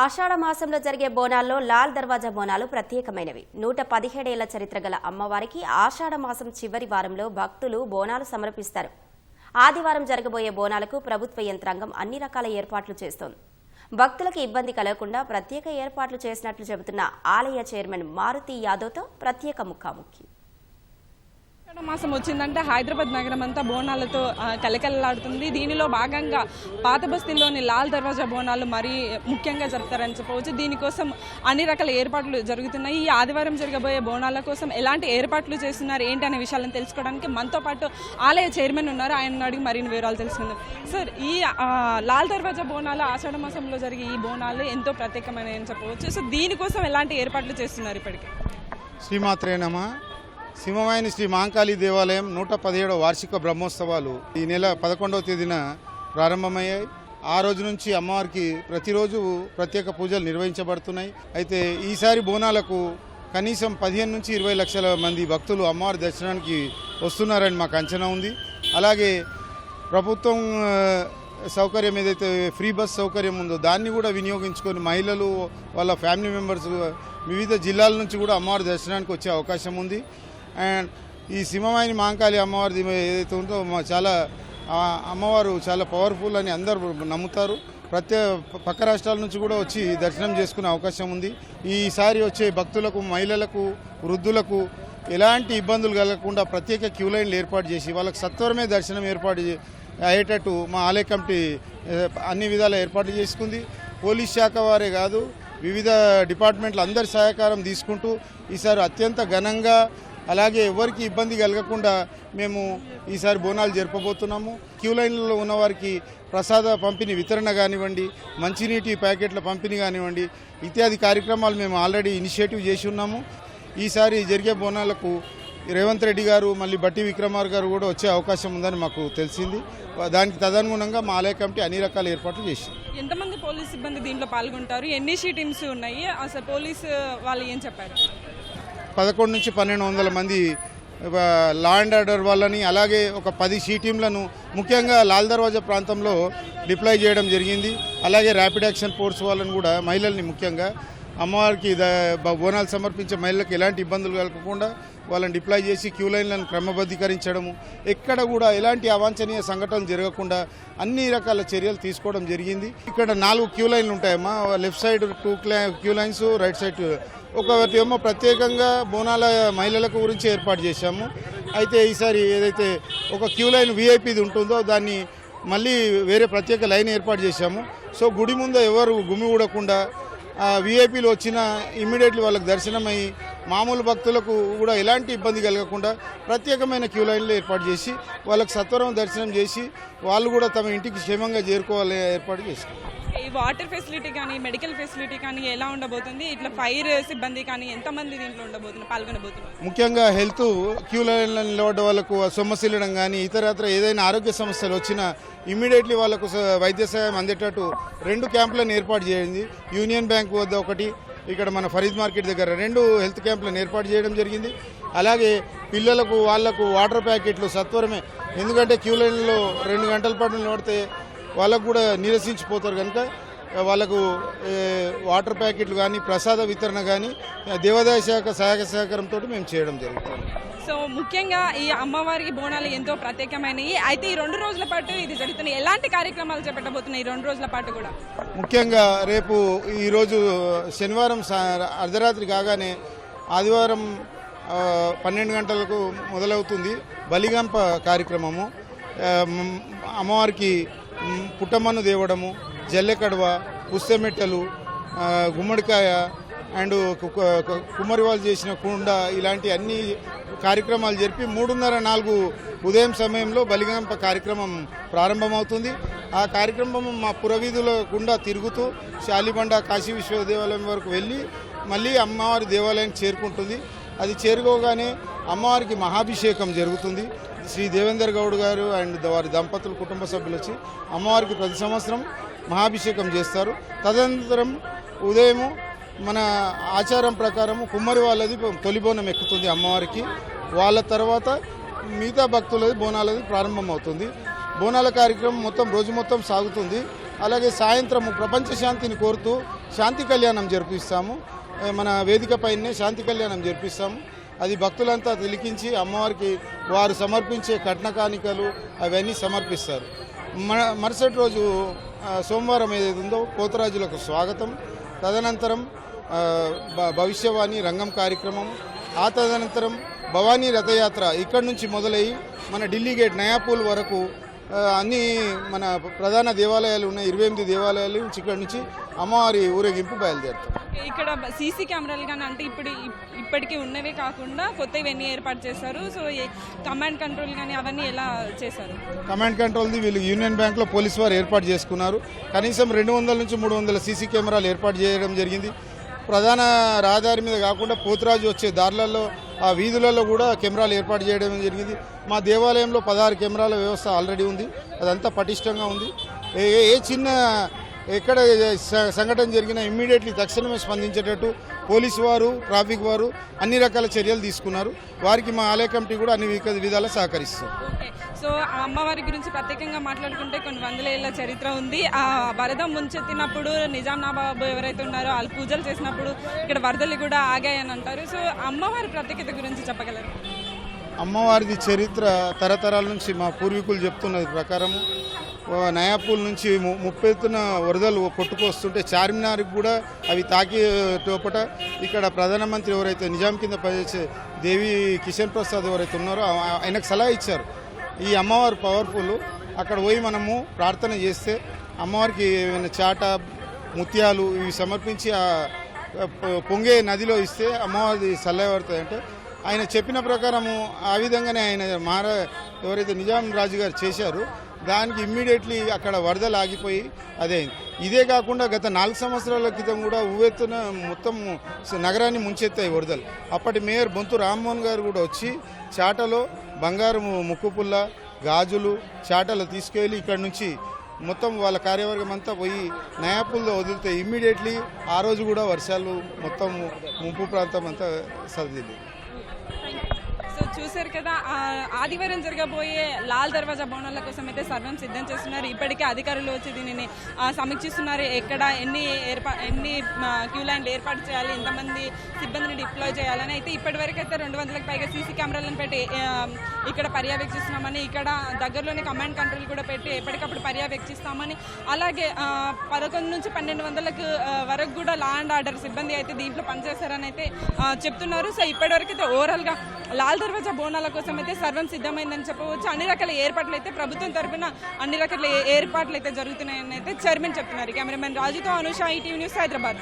ఆషాఢ మాసంలో జరిగే బోనాల్లో లాల్ దర్వాజా బోనాలు ప్రత్యేకమైనవి. నూట పదిహేడేళ్ళ చరిత్ర గల అమ్మవారికి ఆషాఢ మాసం చివరి వారంలో భక్తులు బోనాలు సమర్పిస్తారు. ఆదివారం జరగబోయే బోనాలకు ప్రభుత్వ యంత్రాంగం అన్ని రకాల ఏర్పాట్లు చేస్తోంది. భక్తులకు ఇబ్బంది కలగకుండా ప్రత్యేక ఏర్పాట్లు చేసినట్లు చెబుతున్న ఆలయ చైర్మన్ మారుతి యాదవ్తో ప్రత్యేక ముఖాముఖి. మాసం వచ్చిందంటే హైదరాబాద్ నగరం అంతా బోనాలతో కలకలలాడుతుంది. దీనిలో భాగంగా పాత బస్తీలోని లాల్ దర్వాజా బోనాలు మరీ ముఖ్యంగా జరుపుతారని చెప్పవచ్చు. దీనికోసం అన్ని రకాల ఏర్పాట్లు జరుగుతున్నాయి. ఈ ఆదివారం జరగబోయే బోనాల కోసం ఎలాంటి ఏర్పాట్లు చేస్తున్నారు ఏంటి అనే విషయాలను తెలుసుకోవడానికి మనతో పాటు ఆలయ చైర్మన్ ఉన్నారు. ఆయన అడిగి మరిన్ని వివరాలు తెలుసుకుందాం. సార్ ఈ లాల్ దర్వాజా బోనాలు ఆషాఢ మాసంలో జరిగే ఈ బోనాలు ఎంతో ప్రత్యేకమైనవి అని చెప్పవచ్చు. సో దీనికోసం ఎలాంటి ఏర్పాట్లు చేస్తున్నారు ఇప్పటికి? శ్రీమాత్రేనమా నమ శ్రీ మహంకాళి దేవాలయం నూట పదిహేడవ వార్షిక బ్రహ్మోత్సవాలు ఈ నెల పదకొండవ తేదీన ప్రారంభమయ్యాయి. ఆ రోజు నుంచి అమ్మవారికి ప్రతిరోజు ప్రత్యేక పూజలు నిర్వహించబడుతున్నాయి. అయితే ఈసారి బోనాలకు కనీసం పదిహేను నుంచి ఇరవై లక్షల మంది భక్తులు అమ్మవారి దర్శనానికి వస్తున్నారని మాకు అంచనా ఉంది. అలాగే ప్రభుత్వం సౌకర్యం ఏదైతే ఫ్రీ బస్ సౌకర్యం ఉందో దాన్ని కూడా వినియోగించుకొని మహిళలు వాళ్ళ ఫ్యామిలీ మెంబర్స్ వివిధ జిల్లాల నుంచి కూడా అమ్మవారి దర్శనానికి వచ్చే అవకాశం ఉంది. అండ్ ఈ సింహమాయిని మాంకాళి అమ్మవారిది ఏదైతే ఉందో మా- చాలా అమ్మవారు చాలా పవర్ఫుల్ అని అందరూ నమ్ముతారు. ప్రతి పక్క రాష్ట్రాల నుంచి కూడా వచ్చి దర్శనం చేసుకునే అవకాశం ఉంది. ఈసారి వచ్చే భక్తులకు మహిళలకు వృద్ధులకు ఎలాంటి ఇబ్బందులు కలగకుండా ప్రత్యేక క్యూ లైన్లు ఏర్పాటు చేసి వాళ్ళకి సత్వరమే దర్శనం ఏర్పాటు చే- అయ్యేటట్టు మా ఆలయ కమిటీ అన్ని విధాల ఏర్పాట్లు చేసుకుంది. పోలీస్ శాఖ వారే కాదు వివిధ డిపార్ట్మెంట్లు అందరి సహకారం తీసుకుంటూ ఈసారి అత్యంత ఘనంగా అలాగే ఎవరికి ఇబ్బంది కలగకుండా మేము ఈసారి బోనాలు జరపబోతున్నాము. క్యూ లైన్లలో ఉన్న వారికి ప్రసాద పంపిణీ వితరణ కానివ్వండి మంచినీటి ప్యాకెట్ల పంపిణీ కానివ్వండి ఇత్యాది కార్యక్రమాలు మేము ఆల్రెడీ ఇనిషియేటివ్ చేసి ఉన్నాము. ఈసారి జరిగే బోనాలకు రేవంత్ రెడ్డి గారు మళ్ళీ బట్టి విక్రమార్ గారు కూడా వచ్చే అవకాశం ఉందని మాకు తెలిసింది. దానికి తదనుగుణంగా మా ఆలయ కమిటీ అన్ని రకాల ఏర్పాట్లు చేసింది. ఎంతమంది పోలీస్ సిబ్బంది దీంట్లో పాల్గొంటారు? ఎన్ని షీ టీమ్స్ ఉన్నాయి. అసలు పోలీసు వాళ్ళు ఏం చెప్పారు? పదకొండు నుంచి పన్నెండు వందల మంది ఆ, లా అండ్ ఆర్డర్ వాళ్ళని అలాగే ఒక పది షీ టీంలను ముఖ్యంగా లాల్ దర్వాజా ప్రాంతంలో డిప్లాయ్ చేయడం జరిగింది. అలాగే ర్యాపిడ్ యాక్షన్ ఫోర్స్ వాళ్ళని కూడా మహిళల్ని ముఖ్యంగా అమ్మవారికి బోనాలు సమర్పించే మహిళలకు ఎలాంటి ఇబ్బందులు కలగకుండా వాళ్ళని డిప్లాయ్ చేసి క్యూ లైన్లను క్రమబద్ధీకరించడము ఎక్కడ కూడా ఎలాంటి అవాంఛనీయ సంఘటనలు జరగకుండా అన్ని రకాల చర్యలు తీసుకోవడం జరిగింది. ఇక్కడ నాలుగు క్యూ లైన్లు ఉంటాయమ్మా. Left side two queue lines right side ఒకటి ఏమో ప్రత్యేకంగా బోనాల మహిళలకు గురించి ఏర్పాటు చేశాము. అయితే ఈసారి ఏదైతే ఒక క్యూ లైన్ వీఐపీది ఉంటుందో దాన్ని మళ్ళీ వేరే ప్రత్యేక లైన్ ఏర్పాటు చేశాము. సో గుడి ముందు ఎవరు గుమి ఊడకుండా వీఐపీలు వచ్చిన ఇమ్మీడియట్లీ వాళ్ళకి దర్శనమై మామూలు భక్తులకు కూడా ఎలాంటి ఇబ్బంది కలగకుండా ప్రత్యేకమైన క్యూ లైన్లు ఏర్పాటు చేసి వాళ్ళకి సత్వరం దర్శనం చేసి వాళ్ళు కూడా తమ ఇంటికి క్షేమంగా చేరుకోవాలి ఏర్పాటు చేశారు ఈ వాటర్ ఫెసిలిటీ కానీ మెడికల్ ఫెసిలిటీ కానీ ఎలా ఉండబోతుంది? ఇట్లా ఫైర్ సిబ్బంది కానీ ఎంతమంది దీంట్లో ఉండబోతున్నారు పాల్గొనబోతున్నారు? ముఖ్యంగా హెల్త్ క్యూ లైన్లో నిలబడ్డ వాళ్ళకు సొమ్మసిల్లడం కానీ ఇతరత్ర ఏదైనా ఆరోగ్య సమస్యలు వచ్చినా ఇమ్మీడియట్లీ వాళ్ళకు వైద్య సహాయం అందేటట్టు రెండు క్యాంపులను ఏర్పాటు చేయండి. యూనియన్ బ్యాంక్ వద్ద ఒకటి ఇక్కడ మన ఫరీద్ మార్కెట్ దగ్గర రెండు హెల్త్ క్యాంపులను ఏర్పాటు చేయడం జరిగింది. అలాగే పిల్లలకు వాళ్ళకు వాటర్ ప్యాకెట్లు సత్వరమే. ఎందుకంటే క్యూ లైన్లో రెండు గంటల పాటు నిలబడితే వాళ్ళకు కూడా నీరసించిపోతారు కనుక వాళ్ళకు వాటర్ ప్యాకెట్లు కానీ ప్రసాద వితరణ కానీ దేవాదాయ శాఖ సహాయక సహకారంతో మేము చేయడం జరుగుతుంది. సో ముఖ్యంగా ఈ అమ్మవారికి బోనాలు ఎంతో ప్రత్యేకమైనవి. అయితే ఈ రెండు రోజుల పాటు ఇది జరుగుతున్నాయి. ఎలాంటి కార్యక్రమాలు చేపట్టబోతున్నాయి ఈ రెండు రోజుల పాటు కూడా? ముఖ్యంగా రేపు ఈరోజు శనివారం అర్ధరాత్రి కాగానే ఆదివారం పన్నెండు గంటలకు మొదలవుతుంది బలిగంప కార్యక్రమము. అమ్మవారికి పుట్టమన్ను పుట్టమ్మను దేవడము జల్లెకడవ పుస్తమెట్టలు గుమ్మడికాయ అండ్ కు- కుమ్మరి వాళ్ళు చేసిన కుండ ఇలాంటి అన్ని కార్యక్రమాలు జరిపి మూడున్నర నాలుగు ఉదయం సమయంలో బలిగంప కార్యక్రమం ప్రారంభమవుతుంది. ఆ కార్యక్రమం మా పురవీధుల గుండా తిరుగుతూ శాలిబండ కాశీ విశ్వదేవాలయం వరకు వెళ్ళి మళ్ళీ అమ్మవారి దేవాలయానికి చేరుకుంటుంది. అది చేరుకోగానే అమ్మవారికి మహాభిషేకం జరుగుతుంది. శ్రీ దేవేందర్ గౌడ్ గారు అండ్ వారి దంపతులు కుటుంబ సభ్యులు వచ్చి అమ్మవారికి ప్రతి సంవత్సరం మహాభిషేకం చేస్తారు. తదనంతరం ఉదయము మన ఆచారం ప్రకారము కుమ్మరి వాళ్ళది తొలిబోనం ఎక్కుతుంది అమ్మవారికి. వాళ్ళ తర్వాత మిగతా భక్తులది బోనాలది ప్రారంభమవుతుంది. బోనాల కార్యక్రమం మొత్తం రోజు మొత్తం సాగుతుంది. అలాగే సాయంత్రము ప్రపంచ శాంతిని కోరుతూ శాంతి కళ్యాణం జరిపిస్తాము. మన వేదిక పైనే శాంతి కళ్యాణం జరిపిస్తాము. అది భక్తులంతా తిలికించి అమ్మవారికి వారు సమర్పించే కట్న కానికలు అవన్నీ సమర్పిస్తారు. మరుసటి రోజు సోమవారం ఏదైతే ఉందో పోతరాజులకు స్వాగతం. తదనంతరం భవిష్యవాణి రంగం కార్యక్రమం. ఆ తదనంతరం భవానీ రథయాత్ర ఇక్కడి నుంచి మొదలై మన ఢిల్లీ గేట్ నయాపూల్ వరకు అన్ని మన ప్రధాన దేవాలయాలు ఉన్నాయి. ఇరవై ఎనిమిది దేవాలయాలు ఇక్కడి నుంచి అమ్మవారి ఊరేగింపు బయలుదేరుతాం. ఇక్కడ సీసీ కెమెరాలు కానీ అంటే ఇప్పుడు ఇప్పటికీ ఉన్నవే కాకుండా కొత్త ఇవన్నీ ఏర్పాటు చేశారు. సో కమాండ్ కంట్రోల్ కానీ అవన్నీ ఎలా చేశారు? కమాండ్ కంట్రోల్ది వీళ్ళు యూనియన్ బ్యాంక్లో పోలీసు వారు ఏర్పాటు చేసుకున్నారు. కనీసం రెండు వందల నుంచి మూడు వందల సీసీ కెమెరాలు ఏర్పాటు చేయడం జరిగింది. ప్రధాన రహదారి మీద కాకుండా పోతురాజు వచ్చే దారులలో ఆ వీధులలో కూడా కెమెరాలు ఏర్పాటు చేయడం జరిగింది. మా దేవాలయంలో పదహారు కెమెరాల వ్యవస్థ ఆల్రెడీ ఉంది. అదంతా పటిష్టంగా ఉంది. ఏ- ఏ చిన్న ఎక్కడ సంఘటన జరిగినా ఇమ్మీడియట్లీ తక్షణమే స్పందించేటట్టు పోలీసు వారు ట్రాఫిక్ వారు అన్ని రకాల చర్యలు తీసుకున్నారు. వారికి మా ఆలయ కమిటీ కూడా అన్ని విధాలా సహకరిస్తుంది. ఓకే. సో ఆ అమ్మవారి గురించి ప్రత్యేకంగా మాట్లాడుకుంటే కొన్ని వందల ఏళ్ళ చరిత్ర ఉంది. ఆ వరద ముంచెత్తినప్పుడు నిజాం నవాబు ఎవరైతే ఉన్నారో వాళ్ళు పూజలు చేసినప్పుడు ఇక్కడ వరదలు కూడా ఆగాయని అంటారు సో అమ్మవారి ప్రత్యేకత గురించి చెప్పగలరు? అమ్మవారిది చరిత్ర తరతరాల నుంచి మా పూర్వీకులు చెప్తున్నది ప్రకారము. నయాపూల్ నుంచి ము- ముప్పెత్తున వరదలు కొట్టుకొస్తుంటే చార్మినార్కి కూడా అవి తాకి తోపట ఇక్కడ ప్రధానమంత్రి ఎవరైతే నిజాం కింద పనిచేసే దేవి కిషన్ ప్రసాద్ ఎవరైతే ఉన్నారో ఆయనకు సలహా ఇచ్చారు. ఈ అమ్మవారు పవర్ఫుల్ అక్కడ పోయి మనము ప్రార్థన చేస్తే అమ్మవారికి ఏమైనా చాట ముత్యాలు ఇవి సమర్పించి పొ- పొంగే నదిలో ఇస్తే అమ్మవారి చల్లబడుతుంది అంటే ఆయన చెప్పిన ప్రకారము ఆ విధంగానే ఆయన మారా ఎవరైతే నిజాం రాజు గారు చేశారు దానికి ఇమ్మీడియట్లీ అక్కడ వరదలు ఆగిపోయి అదే ఇదే కాకుండా గత నాలుగు సంవత్సరాల క్రితం కూడా ఉవ్వెత్తున మొత్తం నగరాన్ని ముంచెత్తాయి వరదలు. అప్పటి మేయర్ బొంతు రామ్మోహన్ గారు కూడా వచ్చి చాటలో బంగారం ముక్కుపుల్ల గాజులు చాటలు తీసుకెళ్ళి ఇక్కడ నుంచి మొత్తం వాళ్ళ కార్యవర్గం అంతా పోయి నయాపుల్లో వదిలితే ఇమ్మీడియట్లీ ఆ రోజు కూడా వర్షాలు మొత్తం ముంపు ప్రాంతం అంతా సర్దింది. చూశారు కదా ఆదివారం జరగబోయే లాల్ దర్వాజా బోనాల కోసం అయితే సర్వం సిద్ధం చేస్తున్నారు. ఇప్పటికే అధికారులు వచ్చి దీనిని సమీక్షిస్తున్నారు. ఎక్కడ ఎన్ని ఏర్పా ఎన్ని క్యూ లైన్లు ఏర్పాటు చేయాలి ఎంతమంది సిబ్బందిని డిప్లాయ్ చేయాలని అయితే ఇప్పటి వరకు అయితే రెండు వందలకు పైగా సీసీ కెమెరాలను పెట్టి ఇక్కడ పర్యవేక్షిస్తున్నామని ఇక్కడ దగ్గరలోనే కమాండ్ కంట్రోల్ కూడా పెట్టి ఎప్పటికప్పుడు పర్యవేక్షిస్తామని అలాగే పదకొండు నుంచి పన్నెండు వందలకు వరకు కూడా లా అండ్ ఆర్డర్ సిబ్బంది అయితే దీంట్లో పనిచేస్తారని అయితే చెప్తున్నారు. సో ఇప్పటివరకు అయితే ఓవరాల్గా లాల్ దర్వాజా బోనాల కోసం అయితే సర్వం సిద్ధమైందని చెప్పవచ్చు. అన్ని రకాల ఏర్పాట్లు అయితే ప్రభుత్వం తరఫున అన్ని రకాల ఏ- ఏర్పాట్లు అయితే జరుగుతున్నాయని అయితే చైర్మన్ చెప్తున్నారు. కెమెరామెన్ రాజుతో అనుష ఈటీవీ న్యూస్ హైదరాబాద్.